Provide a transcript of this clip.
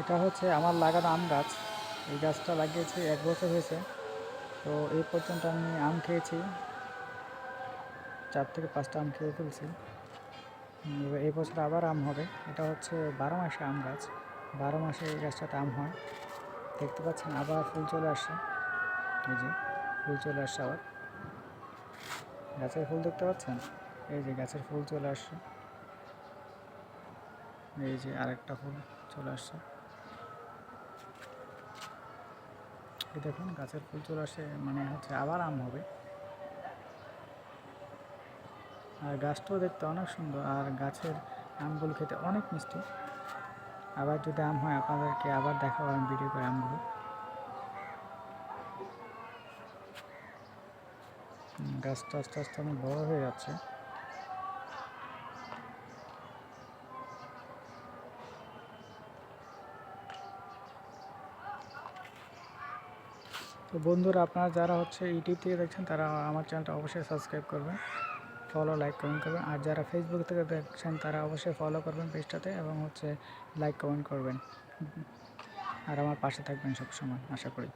এটা হচ্ছে আমার লাগানো আম গাছ। এই গাছটা লাগিয়েছি, এক বছর হয়েছে। তো এই পর্যন্ত আমি আম খেয়েছি। চার থেকে পাঁচটা আম খেয়ে ফেলছি। এবার এই বছর আবার আম হবে। এটা হচ্ছে বারো মাসে আম গাছ। বারো মাসে এই গাছটাতে আম হয়। দেখতে পাচ্ছেন, আবার ফুল চলে আসছে। এই যে, ফুল চলে আসছে আবার। গাছের ফুল দেখতে পাচ্ছেন? এই যে, গাছের ফুল চলে আসছে। এই যে, আরেকটা ফুল চলে আসছে। এই দেখুন, গাছের ফুল চলে আসে মানে হচ্ছে আবার আম হবে। আর গাছটাও দেখতে অনেক সুন্দর, আর গাছের আমগুলো খেতে অনেক মিষ্টি। আবার যদি আম হয়, আপনাদেরকে আবার দেখাবো, আমি ভিডিও করে আমগুলো। গাছটা আস্তে আস্তে অনেক বড় হয়ে যাচ্ছে। তো বন্ধুরা, আপনারা যারা হচ্ছে ইউটিউব থেকে দেখছেন, তারা আমার চ্যানেলটা অবশ্যই সাবস্ক্রাইব করবেন ফলো লাইক কমেন্ট করবেন। আর যারা ফেসবুক থেকে দেখছেন, তারা অবশ্যই ফলো করবেন পেজটাতে এবং হচ্ছে লাইক কমেন্ট করবেন। আর আমার পাশে থাকবেন সবসময়, আশা করি।